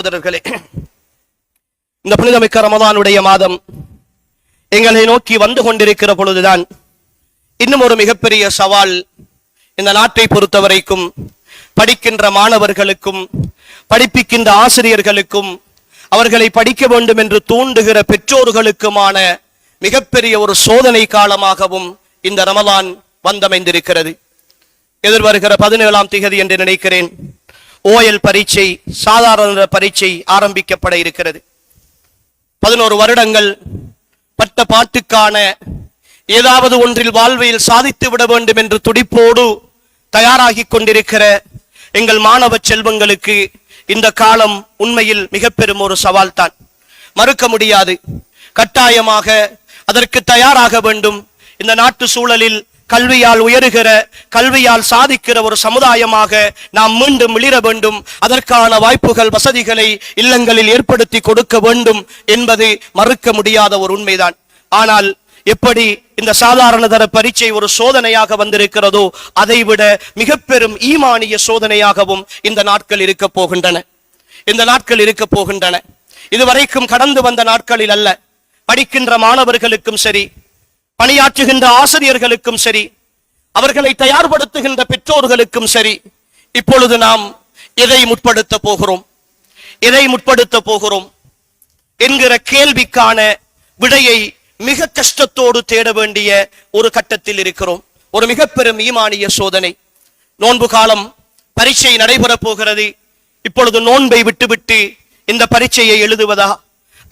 சகோதரர்களே இந்த புனிதமிக்க ரமதானுடைய மாதம் எங்களை நோக்கி வந்து கொண்டிருக்கிற பொழுதுதான் இன்னும் ஒரு மிகப்பெரிய சவால் இந்த நாட்டை பொறுத்தவரைக்கும் படிக்கின்ற மாணவர்களுக்கும் படிப்பிக்கின்ற ஆசிரியர்களுக்கும் அவர்களை படிக்க வேண்டும் என்று தூண்டுகிற பெற்றோர்களுக்குமான மிகப்பெரிய ஒரு சோதனை காலமாகவும் இந்த ரமலான் வந்தமைந்திருக்கிறது. எதிர்வருகிற பதினேழாம் திகதி என்று நினைக்கிறேன். ஓஎல் பரீட்சை சாதாரண பரீட்சை ஆரம்பிக்கப்பட இருக்கிறது. பதினோரு வருடங்கள் பட்ட பாட்டுக்கான ஏதாவது ஒன்றில் வாழ்வையில் சாதித்து விட வேண்டும் என்று துடிப்போடு தயாராகி கொண்டிருக்கிற எங்கள் மாணவ செல்வங்களுக்கு இந்த காலம் உண்மையில் மிக பெரும் ஒரு சவால் தான் மறுக்க முடியாது. கட்டாயமாக அதற்கு தயாராக வேண்டும். இந்த நாட்டு சூழலில் கல்வியால் உயருகிற கல்வியால் சாதிக்கிற ஒரு சமுதாயமாக நாம் மீண்டும் மிளிர வேண்டும். அதற்கான வாய்ப்புகள் வசதிகளை இல்லங்களில் ஏற்படுத்தி கொடுக்க வேண்டும் என்பது மறுக்க முடியாத ஒரு உண்மைதான். ஆனால் எப்படி இந்த சாதாரண தர பரீட்சை ஒரு சோதனையாக வந்திருக்கிறதோ அதைவிட மிக பெரும் ஈமானிய சோதனையாகவும் இந்த நாட்கள் இருக்க போகின்றன. இந்த நாட்கள் இருக்க போகின்றன. இதுவரைக்கும் கடந்து வந்த நாட்களில் அல்ல. படிக்கின்ற மாணவர்களுக்கும் சரி பணியாற்றுகின்ற ஆசிரியர்களுக்கும் சரி அவர்களை தயார்படுத்துகின்ற பெற்றோர்களுக்கும் சரி இப்பொழுது நாம் எதை முற்படுத்த போகிறோம்? எதை முற்படுத்த போகிறோம்? என்கிற கேள்விக்கான விடையை மிக கஷ்டத்தோடு தேட வேண்டிய ஒரு கட்டத்தில் இருக்கிறோம். ஒரு மிக பெரும் ஈமானிய சோதனை. நோன்பு காலம் பரீட்சை நடைபெறப் போகிறது. இப்பொழுது நோன்பை விட்டுவிட்டு இந்த பரீட்சையை எழுதுவதா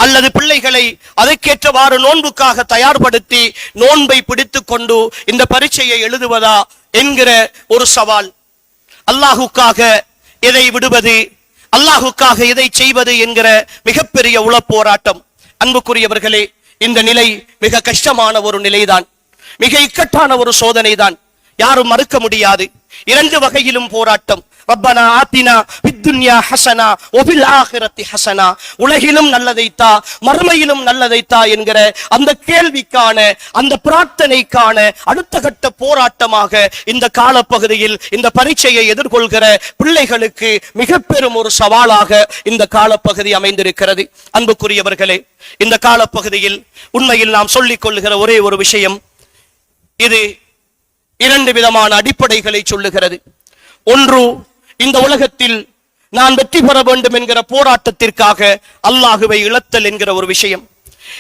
அல்லது பிள்ளைகளை அதற்கேற்றவாறு நோன்புக்காக தயார்படுத்தி நோன்பை பிடித்து கொண்டு இந்த பரீட்சையை எழுதுவதா என்கிற ஒரு சவால். அல்லாஹுக்காக எதை விடுவது அல்லாஹுக்காக எதை செய்வது என்கிற மிகப்பெரிய உளப்போராட்டம். அன்புக்குரியவர்களே இந்த நிலை மிக கஷ்டமான ஒரு நிலைதான். மிக இக்கட்டான ஒரு சோதனைதான். யாரும் மறுக்க முடியாது. இரண்டு வகையிலும் போராட்டம். ரப்பனா ஆத்தினா வித்துன்யா ஹசனா ஒபில் ஆகிரத்தி ஹசனா. உலகிலும் நல்லதைத்தா மறுமையிலும் நல்லதைத்தா என்கிற அந்த கேள்விக்கான அந்த பிரார்த்தனைக்கான அடுத்த கட்ட போராட்டமாக இந்த காலப்பகுதியில் இந்த பரீட்சையை எதிர்கொள்கிற பிள்ளைகளுக்கு மிக பெரும் ஒரு சவாலாக இந்த காலப்பகுதி அமைந்திருக்கிறது. அன்புக்குரியவர்களே இந்த காலப்பகுதியில் உண்மையில் நாம் சொல்லிக் கொள்ளுகிற ஒரே ஒரு விஷயம் இது இரண்டு விதமான அடிப்படைகளை சொல்லுகிறது. ஒன்று இந்த உலகத்தில் நான் வெற்றி பெற வேண்டும் என்கிற போராட்டத்திற்காக அல்லாஹுவை இழத்தல் என்கிற ஒரு விஷயம்.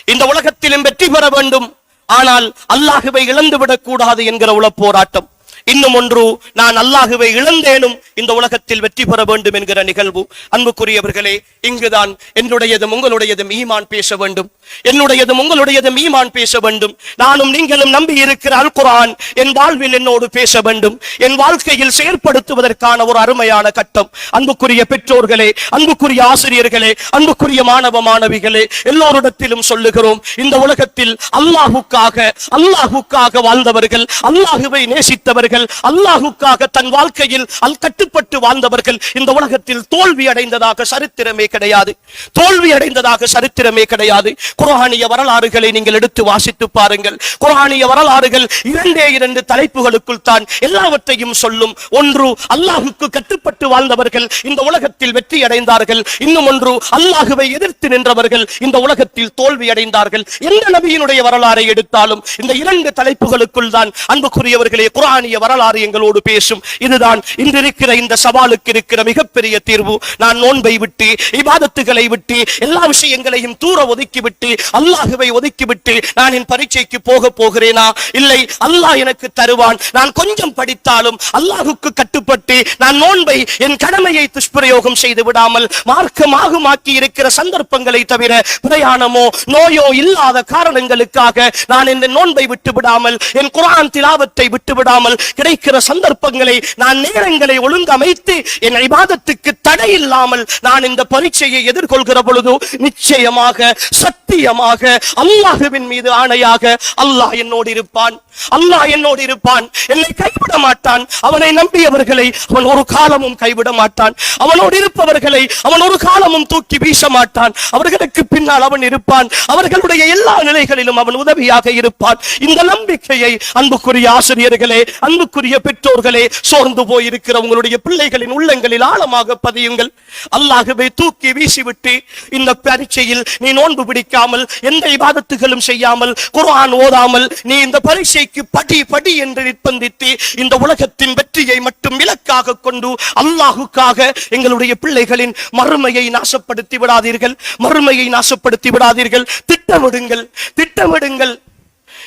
இந்த உலகத்திலும் வெற்றி பெற வேண்டும் ஆனால் அல்லாஹுவை இழந்துவிடக் கூடாது என்கிற உல போராட்டம். இன்னும் ஒன்று நான் அல்லாஹுவை இழந்தேனும் இந்த உலகத்தில் வெற்றி பெற வேண்டும் என்கிற நிகழ்வு. அன்புக்குரியவர்களே இங்குதான் என்னுடையதும் உங்களுடையதும் ஈமான் பேச வேண்டும். என்னுடையதும் உங்களுடையதும் ஈமான் பேச வேண்டும். நானும் நீங்களும் நம்பி இருக்கிற அல் குரான் என் வாழ்வில் என்னோடு பேச வேண்டும். என் வாழ்க்கையில் செயற்படுத்துவதற்கான ஒரு அருமையான கட்டம். அன்புக்குரிய பெற்றோர்களே அன்புக்குரிய ஆசிரியர்களே அன்புக்குரிய மாணவ மாணவிகளே எல்லோரிடத்திலும் சொல்லுகிறோம் இந்த உலகத்தில் அல்லாஹுக்காக அல்லாஹுக்காக வாழ்ந்தவர்கள் அல்லாஹுவை நேசித்தவர்கள் அல்லாஹுக்காக தன் வாழ்க்கையில் அல் கட்டுப்பட்டு வாழ்ந்தவர்கள் இந்த உலகத்தில் தோல்வி அடைந்ததாக சரித்திரமே கிடையாது. தோல்வி அடைந்ததாக சரித்திரமே கிடையாது. குரானிய வரலாறுகளை நீங்கள் எடுத்து வாசித்து பாருங்கள். குரானிய வரலாறுகள் இரண்டே இரண்டு தலைப்புகளுக்குள் தான் எல்லாவற்றையும் சொல்லும். ஒன்று அல்லாஹுக்கு கட்டுப்பட்டு வாழ்ந்தவர்கள் இந்த உலகத்தில் வெற்றி அடைந்தார்கள். இன்னும் ஒன்று அல்லாஹுவை எதிர்த்து நின்றவர்கள் இந்த உலகத்தில் தோல்வி அடைந்தார்கள். எந்த நபியினுடைய வரலாறை எடுத்தாலும் இந்த இரண்டு தலைப்புகளுக்குள் தான் அன்புக்குரியவர்களே குரானிய வரலாறு எங்களோடு பேசும். இதுதான் இன்றிருக்கிற இந்த சவாலுக்கு இருக்கிற மிகப்பெரிய தீர்வு. நான் நோன்பை விட்டு இபாதத்துகளை விட்டு எல்லா விஷயங்களையும் தூர ஒதுக்கிவிட்டு அல்லாஹுவை ஒதுக்கிவிட்டு நான் என் பரீட்சைக்கு போக போகிறேனா? இல்லை அல்லாஹ் எனக்கு தருவான். நான் கொஞ்சம் படித்தாலும் அல்லாஹுக்கு கட்டுப்பட்டு நான் நோன்பை என் கடமையை துஷ்பிரயோகம் செய்து விடாமல் மார்க்கமாகுமாக்கி இருக்கிற சந்தர்ப்பங்களை தவிர பிரயாணமோ நோயோ இல்லாத காரணங்களுக்காக நான் இந்த நோன்பை விட்டு விடாமல் என் குரான் திலாவத்தை விட்டு விடாமல் கிடைக்கிற சந்தர்ப்பங்களை நான் நேரங்களை ஒழுங்கமைத்து என் இபாதத்துக்கு தடை இல்லாமல் நான் இந்த பரீட்சையை எதிர்கொள்கிற பொழுது நிச்சயமாக சக்தி நிச்சயமாக அல்லாஹுவின் மீது ஆணையாக அல்லாஹ் என்னோடு இருப்பான். அல்லாஹ் என்னோடு இருப்பான். என்னை கைவிட மாட்டான். அவனை நம்பியவர்களை அவன் ஒரு காலமும் கைவிட மாட்டான். அவனோடு இருப்பவர்களை அவன் ஒரு காலமும் தூக்கி வீச மாட்டான். அவர்களுக்கு பின்னால் அவன் இருப்பான். அவர்களுடைய எல்லா நிலைகளிலும் அவன் உதவியாக இருப்பான். இந்த நம்பிக்கையை அன்புக்குரிய ஆசிரியர்களே அன்புக்குரிய பெற்றோர்களே சோர்ந்து போயிருக்கிற உங்களுடைய பிள்ளைகளின் உள்ளங்களில் ஆழமாக பதியுங்கள். அல்லாஹுவை தூக்கி வீசிவிட்டு இந்த பரீட்சையில் நீ நோன்பு பிடிக்காமல் எந்த இபாதத்துகளும் செய்யாமல் குர்ஆன் ஓதாமல் நீ இந்த பரீட்சைக்கு படி படி என்று நிர்பந்தித்து இந்த உலகத்தின் வெற்றியை மட்டும் இலக்காக கொண்டு அல்லாஹுக்காக எங்களுடைய பிள்ளைகளின் மறுமையை நாசப்படுத்தி விடாதீர்கள் மறுமையை நாசப்படுத்தி விடாதீர்கள். திட்டமிடுங்கள் திட்டமிடுங்கள்.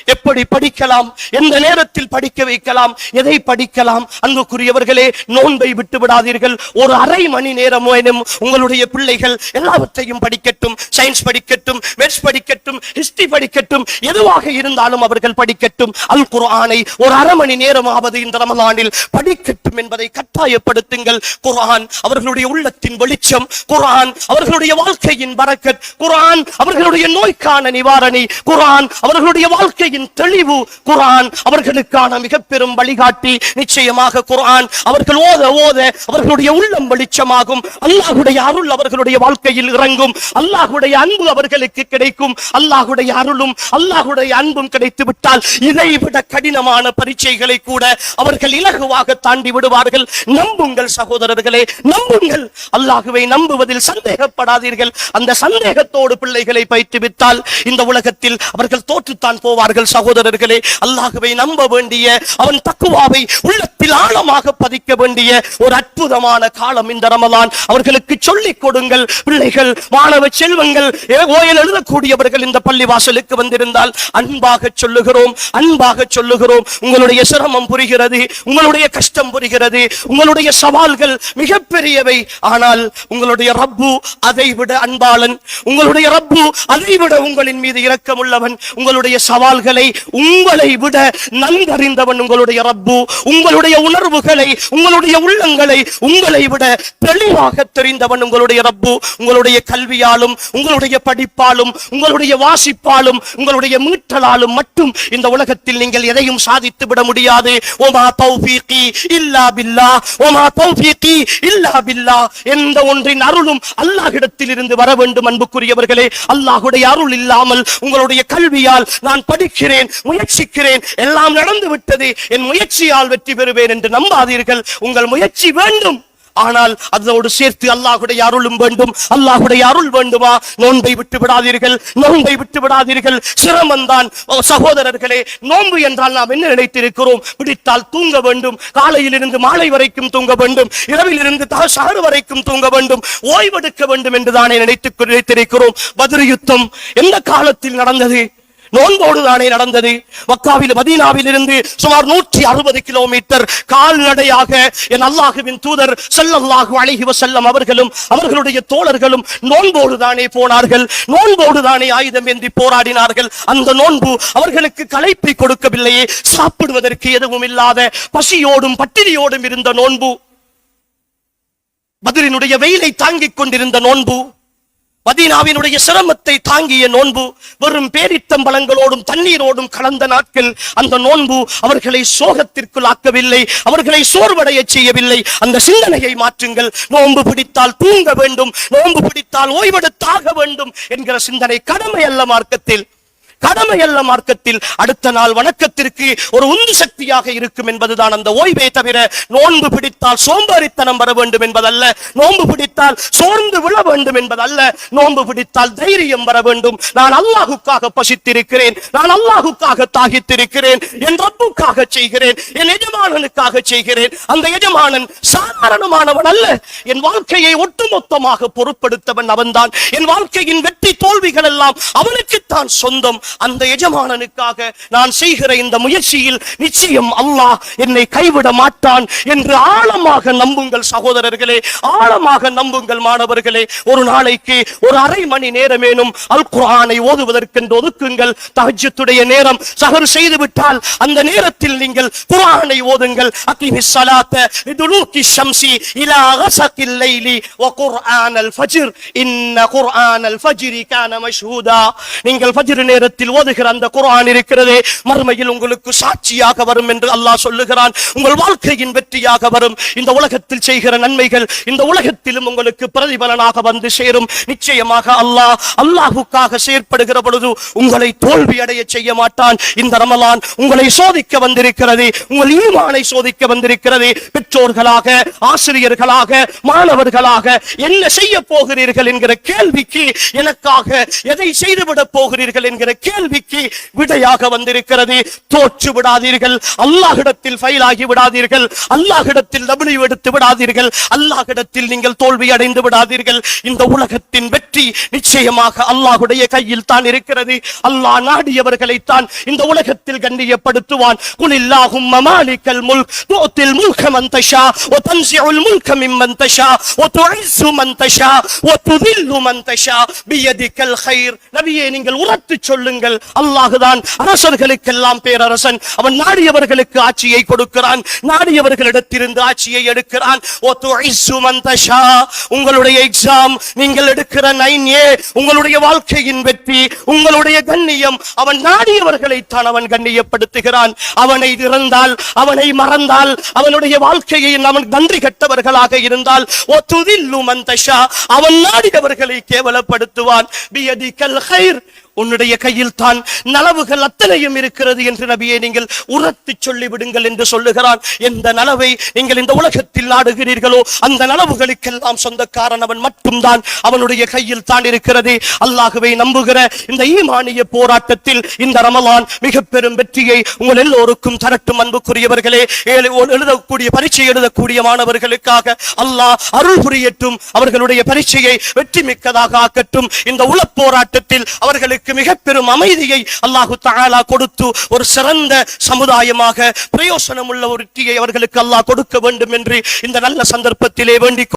எப்படி படிக்கலாம்? எந்த நேரத்தில் படிக்க வைக்கலாம்? எதை படிக்கலாம்? அன்புக்குரியவர்களே நோன்பை விட்டு விடாதீர்கள். ஒரு அரை மணி நேரமேனும் உங்களுடைய பிள்ளைகள் எல்லாவற்றையும் படிக்கட்டும். சயின்ஸ் படிக்கட்டும் மெட்ஸ் படிக்கட்டும் ஹிஸ்டரி படிக்கட்டும் எதுவாக இருந்தாலும் அவர்கள் படிக்கட்டும். அல் குர்ஆனை ஒரு அரை மணி நேரமாவது இந்த ரமலானில் படிக்கட்டும் என்பதை கட்டாயப்படுத்துங்கள். குர்ஆன் அவர்களுடைய உள்ளத்தின் வெளிச்சம். குர்ஆன் அவர்களுடைய வாழ்க்கையின் பரக்கத் குர்ஆன் அவர்களுடைய நோய்க்கான நிவாரணி. குர்ஆன் அவர்களுடைய வாழ்க்கை வாழ்க்கையின் தெளிவு குரான். அவர்களுக்கான மிக பெரும் வழிகாட்டி நிச்சயமாக குரான். அவர்கள் ஓத ஓத அவர்களுடைய உள்ளம் வெளிச்சமாகும். அல்லாஹுடைய அருள் அவர்களுடைய வாழ்க்கையில் இறங்கும். அல்லாஹுடைய அன்பு அவர்களுக்கு கிடைக்கும். அல்லாஹுடைய அருளும் அல்லாஹுடைய அன்பும் கிடைத்து விட்டால் இதைவிட கடினமான பரீட்சைகளை கூட அவர்கள் இலகுவாக தாண்டி விடுவார்கள். நம்புங்கள் சகோதரர்களே நம்புங்கள். அல்லாஹுவை நம்புவதில் சந்தேகப்படாதீர்கள். அந்த சந்தேகத்தோடு பிள்ளைகளை பயிற்றுவித்தால் இந்த உலகத்தில் அவர்கள் தோற்றுத்தான் போவார்கள். சகோதரர்களே அல்லாகவே நம்ப வேண்டிய அவன் தக்குவாவை உள்ளத்தில் ஆழமாக பதிக்க வேண்டிய ஒரு அற்புதமான காலம் இந்த ரமலான். அவர்களுக்கு சொல்லிக் கொடுங்கள் பிள்ளைகள் மாணவ செல்வங்கள் ஓயல் எழுதக்கூடியவர்கள் இந்த பள்ளி வாசலுக்கு வந்திருந்தால் அன்பாக சொல்லுகிறோம் அன்பாக சொல்லுகிறோம். உங்களுடைய சிரமம் புரிகிறது உங்களுடைய கஷ்டம் புரிகிறது உங்களுடைய சவால்கள் மிகப்பெரியவை. ஆனால் உங்களுடைய ரப்பு அதை விட அன்பாளன் உங்களுடைய ரப்பு அதை விட உங்களின் மீது இரக்கமுள்ளவன் உங்களுடைய சவால்கள் உணர்வுகளை உங்களை விட நன்கறிந்தவன் உங்களுடைய ரப்பு. உங்களுடைய உணர்வுகளை உங்களுடைய உள்ளங்களை உங்களை விட தெளிவாக தெரிந்தவன் உங்களுடைய ரப்பு. உங்களுடைய கல்வியாலும் உங்களுடைய படிப்பாலும் உங்களுடைய வாசிப்பாலும் உங்களுடைய மீட்டலாலும் மட்டும் இந்த உலகத்தில் நீங்கள் எதையும் சாதித்து விட முடியாது. ஓமா தௌஃபீகி இல்லா பில்லா ஓமா தௌஃபீகி இல்லா பில்லா எந்த ஒன்றின் அருளும் அல்லாஹ்விடத்தில் இருந்து வர வேண்டும் அன்புக்குரியவர்களே. அல்லாஹுடைய அருள் இல்லாமல் உங்களுடைய கல்வியால் நான் படிக்க படிக்கிறேன் முயற்சிக்கிறேன். எல்லாம் நடந்து விட்டது. என் முயற்சியால் வெற்றி பெறுவேன் என்று நம்பாதீர்கள். உங்கள் முயற்சி வேண்டும். ஆனால் அதோடு சேர்த்து அல்லாஹுடைய அருளும் வேண்டும். அல்லாஹுடைய அருள் வேண்டுமா? நோன்பை விட்டு விடாதீர்கள். நோன்பை விட்டு விடாதீர்கள். சிரமம்தான் சகோதரர்களே நோன்பு என்றால் நாம் என்ன நினைத்திருக்கிறோம்? பிடித்தால் தூங்க வேண்டும். காலையில் இருந்து மாலை வரைக்கும் தூங்க வேண்டும். இரவில் இருந்து சகரு வரைக்கும் தூங்க வேண்டும். ஓய்வெடுக்க வேண்டும் என்று தானே நினைத்து நினைத்திருக்கிறோம். பதிரு யுத்தம் எந்த காலத்தில் நடந்தது? நோன்போடு தானே நடந்தது? மக்காவில் மதீனாவில் இருந்து சுமார் நூற்றி அறுபது கிலோமீட்டர் கால்நடையாக என் அல்லாஹுவின் தூதர் ஸல்லல்லாஹு அலைஹி செல்லம் அவர்களும் அவர்களுடைய தோழர்களும் நோன்போடுதானே போனார்கள். நோன்போடுதானே ஆயுதம் ஏந்தி போராடினார்கள். அந்த நோன்பு அவர்களுக்கு களைப்பை கொடுக்கவில்லையே. சாப்பிடுவதற்கு எதுவும் இல்லாத பசியோடும் பட்டினியோடும் இருந்த நோன்பு. பதிலினுடைய வெயிலை தாங்கிக் கொண்டிருந்த நோன்பு. மதீனாவினுடைய சிரமத்தை தாங்கிய நோன்பு வெறும் பேரித்தம்பளங்களோடும் தண்ணீரோடும் கலந்த நாட்கள் அந்த நோன்பு அவர்களை சோகத்திற்குள் ஆக்கவில்லை அவர்களை சோர்வடைய செய்யவில்லை. அந்த சிந்தனையை மாற்றுங்கள். நோன்பு பிடித்தால் தூங்க வேண்டும் நோன்பு பிடித்தால் ஓய்வெடுத்தாக வேண்டும் என்கிற சிந்தனை கடமை அல்ல மார்க்கத்தில். கடமை அல்ல மார்க்கத்தில் அடுத்த நாள் வணக்கத்திற்கு ஒரு உந்து சக்தியாக இருக்கும் என்பதுதான் அந்த ஓய்வே தவிர நோன்பு பிடித்தால் சோம்பேறித்தனம் வர வேண்டும் என்பதல்ல. நோன்பு பிடித்தால் சோர்ந்து விழ வேண்டும் என்பதல்ல. நோன்பு பிடித்தால் தைரியம் வர வேண்டும். நான் அல்லாஹுக்காக பசித்திருக்கிறேன். நான் அல்லாஹுக்காக தாகித்திருக்கிறேன். என் ரப்புக்காக செய்கிறேன். என் எஜமானனுக்காக செய்கிறேன். அந்த எஜமானன் சாதாரணமானவன் அல்ல. என் வாழ்க்கையை ஒட்டுமொத்தமாக பொருட்படுத்தவன் அவன்தான். என் வாழ்க்கையின் வெற்றி தோல்விகள் எல்லாம் அவனுக்குத்தான் சொந்தம். அந்த எஜமானனுக்காக நான் செய்கிற இந்த முயற்சியில் நிச்சயம் அல்லாஹ் என்னை கைவிட மாட்டான் என்று ஆழமாக நம்புங்கள் சகோதரர்களே ஆழமாக நம்புங்கள் மாணவர்களே. ஒரு நாளைக்கு ஒரு அரை மணி நேரமேனும் அல் குரானை ஓதுவதற்கென்று ஒதுக்குங்கள். தகஜத்துடைய நேரம் சகர் செய்து விட்டால் அந்த நேரத்தில் நீங்கள் குர்ஆனை ஓதுங்கள். அக்கினி சலாத்த லிதுலூகி ஷம்சி இலா கஸகில் லைலி வ குர்ஆனல் ஃபஜ்ர். இன்ன குர்ஆனல் ஃபஜ்ரி கான மஷூதா. நீங்கள் ஃபஜ்ர் நேரத்தில் ஓதுகிற அந்த குரான் இருக்கிறது மறுமையில் உங்களுக்கு சாட்சியாக வரும் என்று அல்லாஹ் சொல்லுகிறான். உங்கள் வாழ்க்கையின் வெற்றியாக வரும். இந்த உலகத்தில் செய்கிற நன்மைகள் இந்த உலகத்திலும் உங்களுக்கு பிரதிபலனாக வந்து சேரும். நிச்சயமாக அல்லாஹ் அல்லாஹுக்காக செயற்படுகிற பொழுது உங்களை தோல்வி அடைய செய்ய மாட்டான். இந்த ரமலான் உங்களை சோதிக்க வந்திருக்கிறது. உங்கள் ஈமானை சோதிக்க வந்திருக்கிறது. பெற்றோர்களாக ஆசிரியர்களாக மாணவர்களாக என்ன செய்ய போகிறீர்கள் என்கிற கேள்விக்கு எனக்காக எதை செய்துவிட போகிறீர்கள் என்கிற கேள்விக்கு விடையாக வந்திருக்கிறது. தோற்று விடாதீர்கள். அல்லாஹிடத்தில் ஃபைல் ஆகி விடாதீர்கள். அல்லாஹிடத்தில் டபிள்யூ எடுத்து விடாதீர்கள். அல்லாஹிடத்தில் நீங்கள் தோல்வி அடைந்து விடாதீர்கள். இந்த உலகத்தின் வெற்றி நிச்சயமாக அல்லாஹுடைய கையில் தான் இருக்கிறது. அல்லாஹ் நாடியவர்களை இந்த உலகத்தில் கண்ணியப்படுத்துவான். குனில்லாகும் மமாலிக்கல் முல் தோத்தில் முல்க மந்தஷா ஒ தன்சியுல் முல்க மிம்மந்தஷா ஒ துஇசு மந்தஷா ஒ துதில்லு மந்தஷா பியதிக்கல் ஹைர் நபியே நீங்கள் உரத்து சொல்லுங்கள். பாருங்கள். அல்லாஹுதான் அரசர்களுக்கெல்லாம் பேரரசன். அவன் நாடியவர்களுக்கு ஆட்சியை கொடுக்கிறான். நாடியவர்களிடத்திலிருந்து ஆட்சியை எடுக்கிறான். உங்களுடைய எக்ஸாம் நீங்கள் எடுக்கிற நைன் ஏ உங்களுடைய வாழ்க்கையின் வெற்றி உங்களுடைய கண்ணியம். அவன் நாடியவர்களைத்தான் அவன் கண்ணியப்படுத்துகிறான். அவனை இறந்தால் அவனை மறந்தால் அவனுடைய வாழ்க்கையை அவன் நன்றி கட்டவர்களாக இருந்தால் ஓ துதில்லு மந்தஷா. அவன் நாடியவர்களை கேவலப்படுத்துவான். உன்னுடைய கையில் தான் நலவுகள் அத்தனையும் இருக்கிறது என்று நபியை நீங்கள் உரத்து சொல்லிவிடுங்கள் என்று சொல்லுகிறான். எந்த நலவை நீங்கள் இந்த உலகத்தில் நாடுகிறீர்களோ அந்த நலவுகளுக்கெல்லாம் சொந்தக்காரன் அவன் மட்டும்தான். அவனுடைய கையில் தான் இருக்கிறது. அல்லாகவே நம்புகிற இந்த ஈமானிய போராட்டத்தில் இந்த ரமலான் மிக பெரும் வெற்றியை உங்கள் எல்லோருக்கும் தரட்டும் அன்புக்குரியவர்களே. எழுதக்கூடிய பரீட்சை எழுதக்கூடிய மாணவர்களுக்காக அல்லாஹ் அருள் புரியட்டும். அவர்களுடைய பரீட்சையை வெற்றி மிக்கதாக ஆக்கட்டும். இந்த உள போராட்டத்தில் அவர்களுக்கு மிக பெரும் அமைதியை அல்லாஹு தாலா கொடுத்து ஒரு சிறந்த சமுதாயமாக பிரயோசனம் உள்ள ஒரு வெற்றியை அவர்களுக்கு அல்லாஹ் கொடுக்க வேண்டும் என்று இந்த நல்ல சந்தர்ப்பத்திலே வேண்டிக்